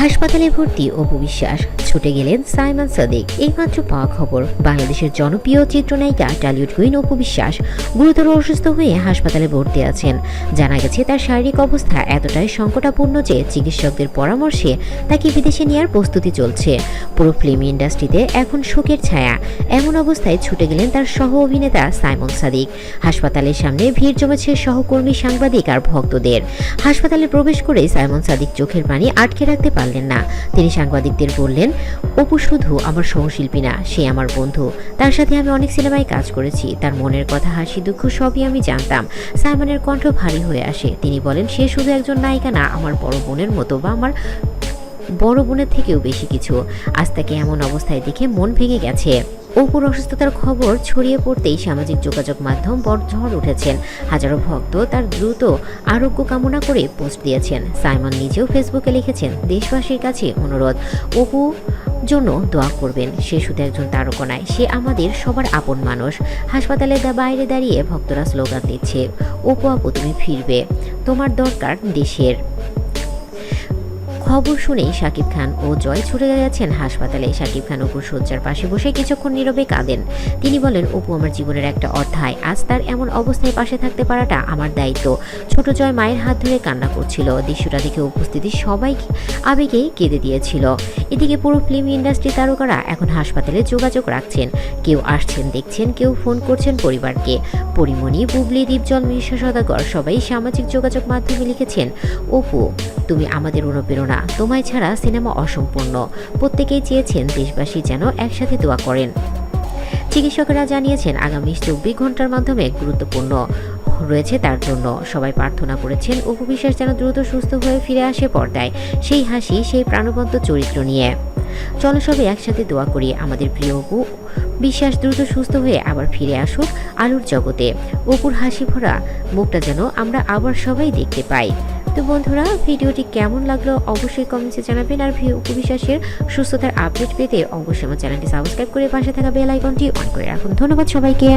হাসপাতালে ভর্তি অপু বিশ্বাস। ছুটে গেলেন সাইমন সাদিক। এইমাত্র পাওয়া খবর, বাংলাদেশের জনপ্রিয় চিত্রনায়িকা টলিউড কুইন অপু বিশ্বাস গুরুতর অসুস্থ হয়ে হাসপাতালে ভর্তি আছেন। জানা গেছে, তার শারীরিক অবস্থা এতটাই সংকটাপূর্ণ যে চিকিৎসকদের পরামর্শে তাকে বিদেশে নেওয়ার প্রস্তুতি চলছে। পুরো ফিল্ম ইন্ডাস্ট্রিতে এখন শোকের ছায়া। এমন অবস্থায় ছুটে গেলেন তার সহ অভিনেতা সাইমন সাদিক। হাসপাতালের সামনে ভিড় জমেছে সহকর্মী, সাংবাদিক আর ভক্তদের। হাসপাতালে প্রবেশ করে সাইমন সাদিক চোখের পানি আটকে রাখতে পারলেন না। তিনি সাংবাদিকদের বললেন অপু শুধু আমার সহশিল্পী না, সে আমার বন্ধু। তার সাথে আমি অনেক সিনেমায় কাজ করেছি। তার মনের কথা, হাসি, দুঃখ সবই আমি জানতাম। সাইমনের কণ্ঠ ভারী হয়ে আসে। তিনি বলেন, সে শুধু একজন নায়িকা না, আমার বড় বোনের মতো বা আমার বড় বোনের থেকেও বেশি কিছু। আজ তাকে এমন অবস্থায় দেখে মন ভেঙে গেছে। অপুর অসুস্থতার খবর ছড়িয়ে পড়তেই সামাজিক যোগাযোগ মাধ্যম বড় ঝড় উঠেছেন হাজারো ভক্ত তার দ্রুত আরোগ্য কামনা করে পোস্ট দিয়েছেন। সাইমন নিজেও ফেসবুকে লিখেছেন, দেশবাসীর কাছে অনুরোধ, অপু জন্য দোয়া করবেন। সে শুধু একজন তারকা নয়, সে আমাদের সবার আপন মানুষ। হাসপাতালে বাইরে দাঁড়িয়ে ভক্তরা স্লোগান দিচ্ছে, অপু আপু, তুমি ফিরবে। তোমার দরকার দেশের। খবর শুনেই শাকিব খান ও জয় ছুটে গেছেন হাসপাতালে। শাকিব খান অপুর শয্যার পাশে বসে কিছুক্ষণ নীরবে কাঁদেন। তিনি বলেন, অপু আমার জীবনের একটা অধ্যায়। আজ তার এমন অবস্থায় পাশে থাকতে পারাটা আমার দায়িত্ব। ছোট জয় মায়ের হাত ধরে কান্না করছিল। দৃশ্যটা দেখে উপস্থিতি সবাই আবেগে কেঁদে দিয়েছিল। এদিকে পুরো ফিল্ম ইন্ডাস্ট্রি তারকারা এখন হাসপাতালে যোগাযোগ রাখছেন। কেউ আসছেন, দেখছেন, কেউ ফোন করছেন পরিবারকে। পরিমণি, বুবলি, দীপজল, মিশা সদাগর সবাই সামাজিক যোগাযোগ মাধ্যমে লিখেছেন, অপু তুমি আমাদের অনুপ্রেরণা। তোমায় ছাড়া সিনেমা অসম্পূর্ণ। প্রত্যেকেই চেয়েছেন দেশবাসী যেন একসাথে দোয়া করেন। চিকিৎসকেরা জানিয়েছেন, আগামী চব্বিশ ঘণ্টার মাধ্যমে গুরুত্বপূর্ণ রয়েছে তার জন্য। সবাই প্রার্থনা করেছেন অপু বিশ্বাস যেন দ্রুত সুস্থ হয়ে ফিরে আসে পর্দায়। সেই হাসি, সেই প্রাণবন্ত চরিত্র নিয়ে। চলো সবাই একসাথে দোয়া করি, আমাদের প্রিয় অপু। বিশ্বাস, দ্রুত সুস্থ হয়ে আবার ফিরে আসুক আলুর জগতে। অপুর হাসি ভরা মুখটা যেন আমরা আবার সবাই দেখতে পাই। তো বন্ধুরা, ভিডিওটি কেমন লাগল অবশ্যই কমেন্টসে জানাবেন আর অপু বিশ্বাসের সুস্থতার আপডেট পেতে অবশ্যই আমার চ্যানেলটি সাবস্ক্রাইব করে পাশে থাকা বেল আইকনটি অন করে রাখুন। ধন্যবাদ সবাইকে।